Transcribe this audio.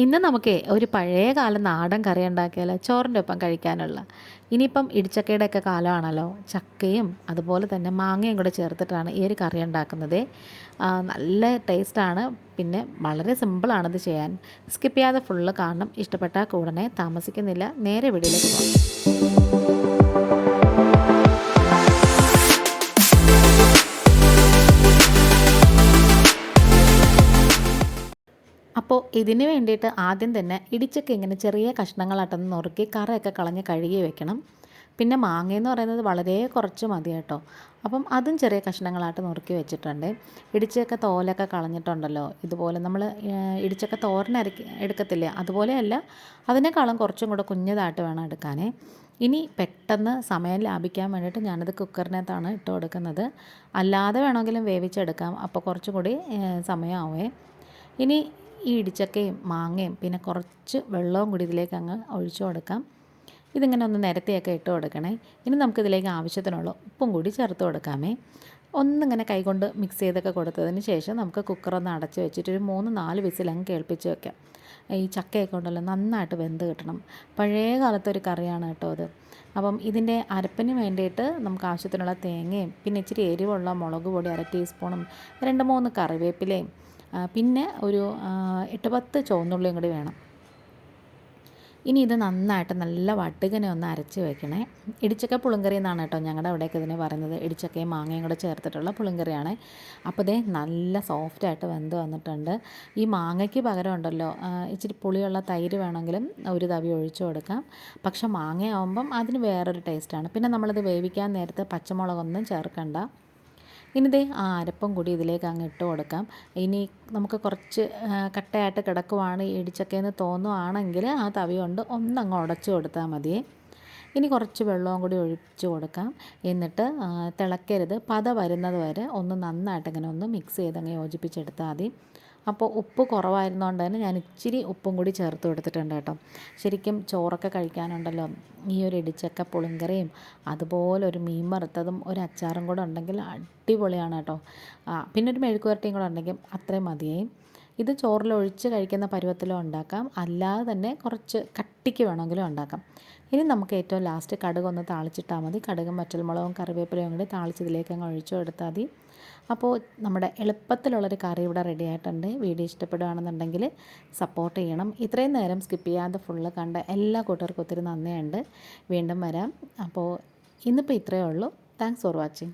ഇന്ന് നമുക്ക് ഒരു പഴയ കാലം നാടൻ കറി ഉണ്ടാക്കിയാലോ? ചോറിന്റെ ഒപ്പം കഴിക്കാനുള്ള. ഇനിയിപ്പം ഇടിച്ചക്കയുടെ ഒക്കെ കാലമാണല്ലോ. ചക്കയും അതുപോലെ തന്നെ മാങ്ങയും കൂടെ ചേർത്തിട്ടാണ് ഈ ഒരു കറി ഉണ്ടാക്കുന്നത്. നല്ല ടേസ്റ്റാണ് പിന്നെ വളരെ സിമ്പിളാണിത് ചെയ്യാൻ. സ്കിപ്പ് ചെയ്യാതെ ഫുള്ള് കാണണം. ഇഷ്ടപ്പെട്ട കൂടനെ താമസിക്കുന്നില്ല. നേരെ വീടിലേക്ക് പോകാം. അപ്പോൾ ഇതിന് വേണ്ടിയിട്ട് ആദ്യം തന്നെ ഇടിച്ചൊക്കെ ഇങ്ങനെ ചെറിയ കഷ്ണങ്ങളായിട്ടൊന്ന് നുറുക്കി കറയൊക്കെ കളഞ്ഞ് കഴുകി വെക്കണം. പിന്നെ മാങ്ങയെന്ന് പറയുന്നത് വളരെ കുറച്ച് മതി കേട്ടോ. അപ്പം അതും ചെറിയ കഷ്ണങ്ങളായിട്ട് നുറുക്കി വെച്ചിട്ടുണ്ട്. ഇടിച്ചൊക്കെ തോലൊക്കെ കളഞ്ഞിട്ടുണ്ടല്ലോ. ഇതുപോലെ നമ്മൾ ഇടിച്ചൊക്കെ തോരനരക്കി എടുക്കത്തില്ലേ? അതുപോലെയല്ല അതിനേക്കാളും കുറച്ചും കൂടെ കുഞ്ഞതായിട്ട് വേണം എടുക്കാനേ. ഇനി പെട്ടെന്ന് സമയം ലാഭിക്കാൻ വേണ്ടിയിട്ട് ഞാനത് കുക്കറിനകത്താണ് ഇട്ട് കൊടുക്കുന്നത്. അല്ലാതെ വേണമെങ്കിലും വേവിച്ചെടുക്കാം. അപ്പോൾ കുറച്ചും കൂടി സമയമാവേ. ഇനി ഈ ഇടിച്ചക്കയും മാങ്ങയും പിന്നെ കുറച്ച് വെള്ളവും കൂടി ഇതിലേക്ക് അങ്ങ് ഒഴിച്ചു കൊടുക്കാം. ഇതിങ്ങനെ ഒന്ന് നിരത്തിയൊക്കെ ഇട്ട് കൊടുക്കണേ. ഇനി നമുക്കിതിലേക്ക് ആവശ്യത്തിനുള്ള ഉപ്പും കൂടി ചേർത്ത് കൊടുക്കാമേ. ഒന്നിങ്ങനെ കൈകൊണ്ട് മിക്സ് ചെയ്തൊക്കെ കൊടുത്തതിന് ശേഷം നമുക്ക് കുക്കറൊന്ന് അടച്ച് വെച്ചിട്ട് ഒരു മൂന്ന് നാല് വിസിലങ്ങ് കേൾപ്പിച്ച് വെക്കാം. ഈ ചക്കയൊക്കെ ഉണ്ടല്ലോ നന്നായിട്ട് വെന്ത് കിട്ടണം. പഴയ കാലത്തെ ഒരു കറിയാണ് കേട്ടോ അത്. അപ്പം ഇതിന്റെ അരപ്പിന് വേണ്ടിയിട്ട് നമുക്ക് ആവശ്യത്തിനുള്ള തേങ്ങയും പിന്നെ ഇച്ചിരി എരിവുള്ള മുളക് പൊടി അര ടീസ്പൂണും രണ്ട് മൂന്ന് കറിവേപ്പിലയും പിന്നെ ഒരു എട്ട് പത്ത് ചുവന്നുള്ളിയും കൂടി വേണം. ഇനി ഇത് നന്നായിട്ട് നല്ല വട്ടുകനെ ഒന്ന് അരച്ച് വെക്കണേ. ഇടിച്ചക്ക പുളിങ്കറി എന്നാണ് കേട്ടോ ഞങ്ങളുടെ അവിടേക്ക് ഇതിനെ പറയുന്നത്. ഇടിച്ചക്കയും മാങ്ങയും കൂടെ ചേർത്തിട്ടുള്ള പുളിങ്കറിയാണ്. അപ്പോൾ ഇതേ നല്ല സോഫ്റ്റായിട്ട് വെന്ത് വന്നിട്ടുണ്ട്. ഈ മാങ്ങയ്ക്ക് പകരം ഉണ്ടല്ലോ ഇച്ചിരി പുളിയുള്ള തൈര് വേണമെങ്കിലും ഒരു തവി ഒഴിച്ചു കൊടുക്കാം. പക്ഷെ മാങ്ങയാവുമ്പം അതിന് വേറൊരു ടേസ്റ്റാണ് പിന്നെ നമ്മളിത് വേവിക്കാൻ നേരത്തെ പച്ചമുളകൊന്നും ചേർക്കണ്ട. ഇനി ദേ ആ അരപ്പം കൂടി ഇതിലേക്ക് അങ്ങ് ഇട്ട് കൊടുക്കാം. ഇനി നമുക്ക് കുറച്ച് കട്ടയായിട്ട് കിടക്കുവാണ് ഇടിച്ചക്കയെന്ന് തോന്നുവാണെങ്കിൽ ആ തവി കൊണ്ട് ഒന്നങ്ങ് ഉടച്ചു കൊടുത്താൽ മതി. ഇനി കുറച്ച് വെള്ളവും കൂടി ഒഴിച്ച് കൊടുക്കാം. എന്നിട്ട് തിളക്കരുത്. പത വരുന്നത് വരെ ഒന്ന് നന്നായിട്ട് ഇങ്ങനെ ഒന്ന് മിക്സ് ചെയ്ത് അങ്ങ് യോജിപ്പിച്ചെടുത്താൽ മതി. അപ്പോൾ ഉപ്പ് കുറവായിരുന്നതുകൊണ്ട് തന്നെ ഞാൻ ഇച്ചിരി ഉപ്പും കൂടി ചേർത്ത് കൊടുത്തിട്ടുണ്ട് കേട്ടോ. ശരിക്കും ചോറൊക്കെ കഴിക്കാനുണ്ടല്ലോ. ഈ ഒരു ഇടിച്ചക്ക പുളിങ്കറിയും അതുപോലെ ഒരു മീൻ വറുത്തതും ഒരു അച്ചാറും കൂടെ ഉണ്ടെങ്കിൽ അടിപൊളിയാണ് കേട്ടോ. പിന്നെ ഒരു മെഴുക്കുവരട്ടിയും കൂടെ ഉണ്ടെങ്കിൽ അത്രയും മതിയേ ഇത് ചോറിൽ ഒഴിച്ച് കഴിക്കുന്ന പരുവത്തിലും ഉണ്ടാക്കാം. അല്ലാതെ തന്നെ കുറച്ച് കട്ടിക്ക് വേണമെങ്കിലും ഉണ്ടാക്കാം. ഇനി നമുക്ക് ഏറ്റവും ലാസ്റ്റ് കടുക് ഒന്ന് താളിച്ചിട്ടാൽ മതി. കടുകും വറ്റൽമുളകും കറിവേപ്പിലയും കൂടി താളിച്ചതിലേക്ക് അങ്ങ് ഒഴിച്ചു കൊടുത്താൽ മതി. അപ്പോൾ നമ്മുടെ എളുപ്പത്തിലുള്ളൊരു കറി ഇവിടെ റെഡി ആയിട്ടുണ്ട്. വീഡിയോ ഇഷ്ടപ്പെടുകയാണെന്നുണ്ടെങ്കിൽ സപ്പോർട്ട് ചെയ്യണം. ഇത്രയും നേരം സ്കിപ്പ് ചെയ്യാതെ ഫുള്ള് കണ്ട എല്ലാ കൂട്ടർക്കും ഒത്തിരി നന്ദിയുണ്ട്. വീണ്ടും വരാം. അപ്പോൾ ഇന്നിപ്പോൾ ഇത്രയേ ഉള്ളൂ. Thanks for watching